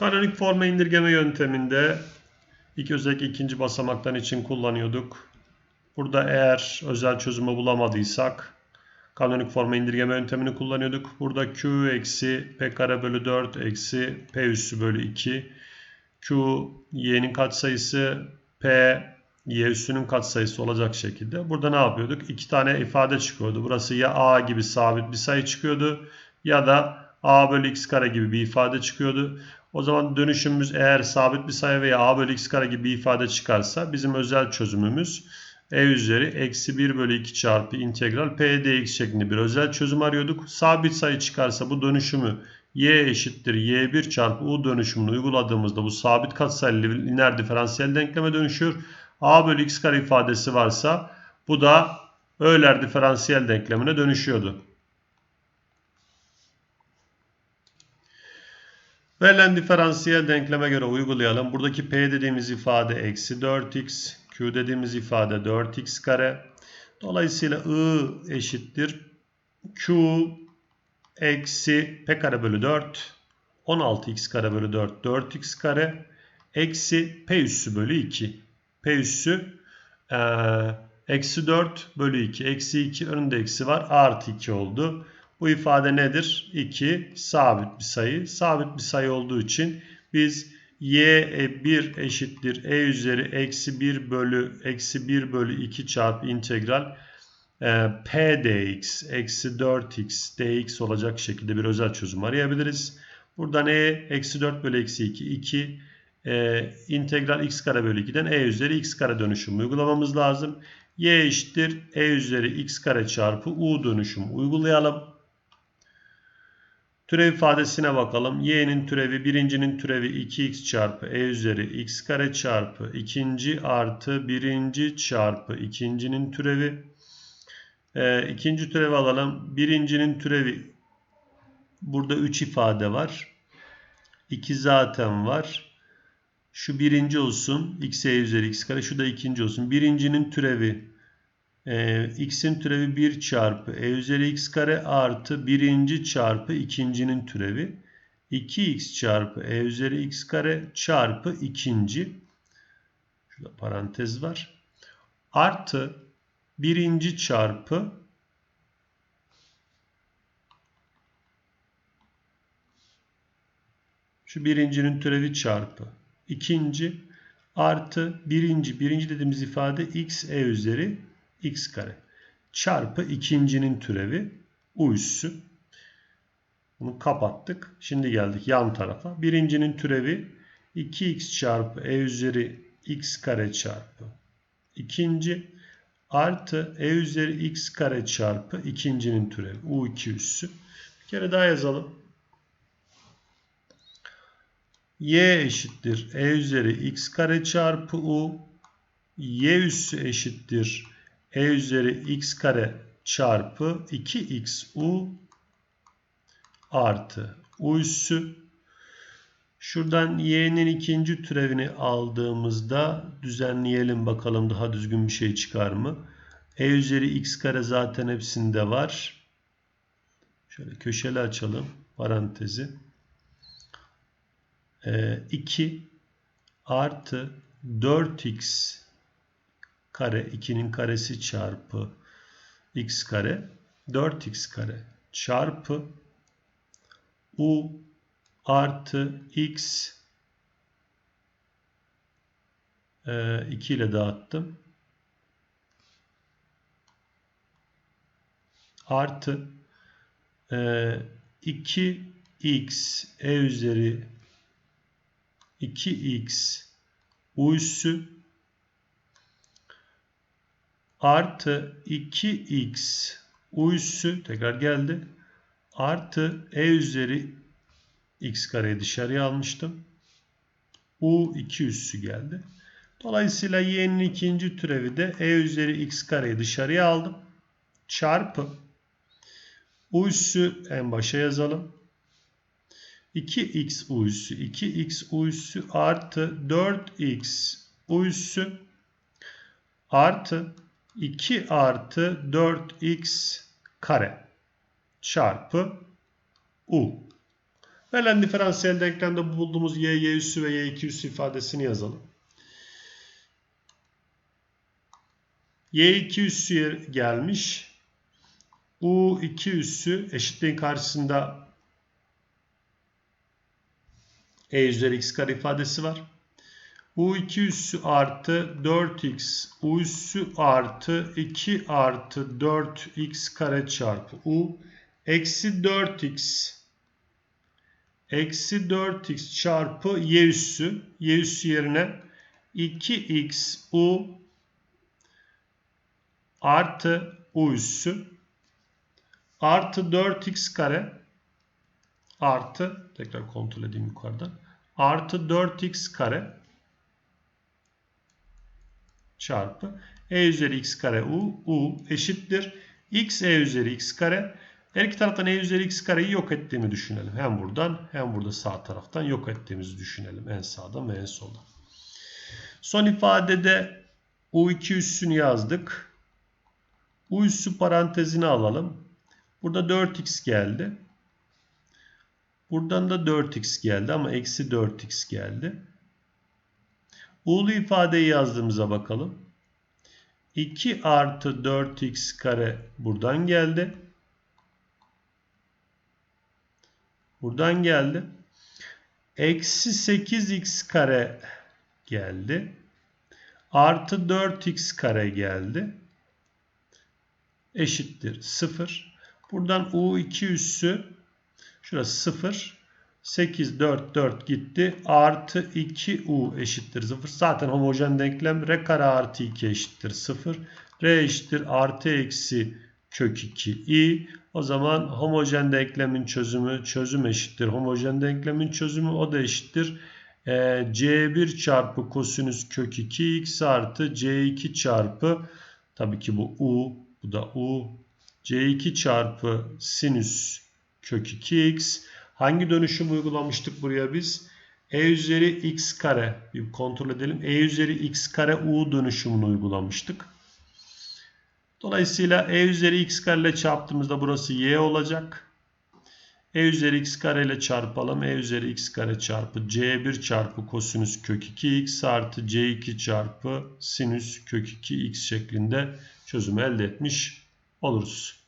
Kanonik forma indirgeme yönteminde ilk özellikle ikinci basamaktan için kullanıyorduk. Burada eğer özel çözümü bulamadıysak kanonik forma indirgeme yöntemini kullanıyorduk. Burada q eksi p kare bölü 4 eksi p üssü bölü 2. q y'nin katsayısı p y üssünün katsayısı olacak şekilde. Burada ne yapıyorduk? İki tane ifade çıkıyordu. Burası ya a gibi sabit bir sayı çıkıyordu ya da a bölü x kare gibi bir ifade çıkıyordu. O zaman dönüşümümüz eğer sabit bir sayı veya a bölü x kare gibi bir ifade çıkarsa bizim özel çözümümüz e üzeri eksi 1 bölü 2 çarpı integral p dx şeklinde bir özel çözüm arıyorduk. Sabit sayı çıkarsa bu dönüşümü y eşittir y1 çarpı u dönüşümünü uyguladığımızda bu sabit katsayılı lineer diferansiyel denkleme dönüşüyor. a bölü x kare ifadesi varsa bu da Euler diferansiyel denklemine dönüşüyordu. Verilen diferansiyel denkleme göre uygulayalım. Buradaki p dediğimiz ifade eksi 4x, q dediğimiz ifade 4x kare. Dolayısıyla i eşittir q eksi p kare bölü 4, 16x kare bölü 4, 4x kare eksi p üssü bölü 2. p üssü eksi 4 bölü 2, eksi 2 önünde eksi var artı 2 oldu. Bu ifade nedir? 2 sabit bir sayı. Sabit bir sayı olduğu için biz y1 eşittir e üzeri eksi 1 bölü eksi 1 bölü 2 çarpı integral e, p dx eksi 4x dx olacak şekilde bir özel çözüm arayabiliriz. Buradan e eksi 4 bölü eksi 2 2 e, integral x kare bölü 2'den e üzeri x kare dönüşümü uygulamamız lazım. y eşittir e üzeri x kare çarpı u dönüşümü uygulayalım. Türev ifadesine bakalım. y'nin türevi birincinin türevi 2x çarpı e üzeri x kare çarpı ikinci artı birinci çarpı ikincinin türevi. E, ikinci türevi alalım. Birincinin türevi burada 3 ifade var. 2 zaten var. Şu birinci olsun. x e üzeri x kare. Şu da ikinci olsun. Birincinin türevi e, x'in türevi 1 çarpı e üzeri x kare artı birinci çarpı ikincinin türevi. 2x çarpı e üzeri x kare çarpı ikinci. Şurada parantez var. Artı birinci çarpı şu birincinin türevi çarpı ikinci artı birinci. Birinci dediğimiz ifade x e üzeri x kare çarpı ikincinin türevi u üssü. Bunu kapattık. Şimdi geldik yan tarafa. Birincinin türevi 2x çarpı e üzeri x kare çarpı ikinci artı e üzeri x kare çarpı ikincinin türevi u2 üssü. Bir kere daha yazalım. y eşittir e üzeri x kare çarpı u y üssü eşittir e üzeri x kare çarpı 2xu artı u üssü. Şuradan y'nin ikinci türevini aldığımızda düzenleyelim bakalım daha düzgün bir şey çıkar mı? E üzeri x kare zaten hepsinde var. Şöyle köşeli açalım parantezi. E, 2 artı 4x kare 2'nin karesi çarpı x kare 4x kare çarpı u artı x e, 2 ile dağıttım. Artı e, 2x e üzeri 2x u üssü artı 2x u üssü tekrar geldi. Artı e üzeri x kareyi dışarıya almıştım. u 2 üssü geldi. Dolayısıyla y'nin ikinci türevi de e üzeri x kareyi dışarıya aldım. Çarpı u üssü en başa yazalım. 2x u üssü 2x u üssü artı 4x u üssü artı 2 artı 4x kare çarpı u. Verilen diferansiyel denklemde bulduğumuz y, y üssü ve y 2 üssü ifadesini yazalım. y2 üssü gelmiş. u2 üssü eşitliğin karşısında e üzeri x kare ifadesi var. U2 üssü artı 4x u üssü artı 2 artı 4x kare çarpı u eksi 4x eksi 4x çarpı y üssü y üssü yerine 2x u artı u üssü artı 4x kare artı tekrar kontrol edeyim yukarıdan artı 4x kare çarpı e üzeri x kare u u eşittir x e üzeri x kare her iki taraftan e üzeri x kareyi yok ettiğimi düşünelim. Hem buradan hem burada sağ taraftan yok ettiğimizi düşünelim. En sağdan ve en soldan. Son ifadede u2 üssünü yazdık. U üssü parantezini alalım. Burada 4x geldi. Buradan da 4x geldi ama eksi 4x geldi. U'lu ifadeyi yazdığımıza bakalım. 2 artı 4x kare buradan geldi. Buradan geldi. Eksi 8x kare geldi. Artı 4x kare geldi. Eşittir 0. Buradan U2 üssü şurası 0. 8, 4, 4 gitti. Artı 2U eşittir 0. Zaten homojen denklem R kare artı 2 eşittir 0. R eşittir artı eksi kök 2 i. O zaman homojen denklemin çözümü çözüm eşittir. Homojen denklemin çözümü o da eşittir. Ee, C1 çarpı kosinüs kök 2x artı C2 çarpı tabii ki bu u bu da u. C2 çarpı sinüs kök 2x. Hangi dönüşüm uygulamıştık buraya biz? E üzeri x kare bir kontrol edelim. E üzeri x kare u dönüşümünü uygulamıştık. Dolayısıyla e üzeri x kare ile çarptığımızda burası y olacak. e üzeri x kare ile çarpalım. e üzeri x kare çarpı c1 çarpı kosinüs kök 2x artı c2 çarpı sinüs kök 2x şeklinde çözüm elde etmiş oluruz.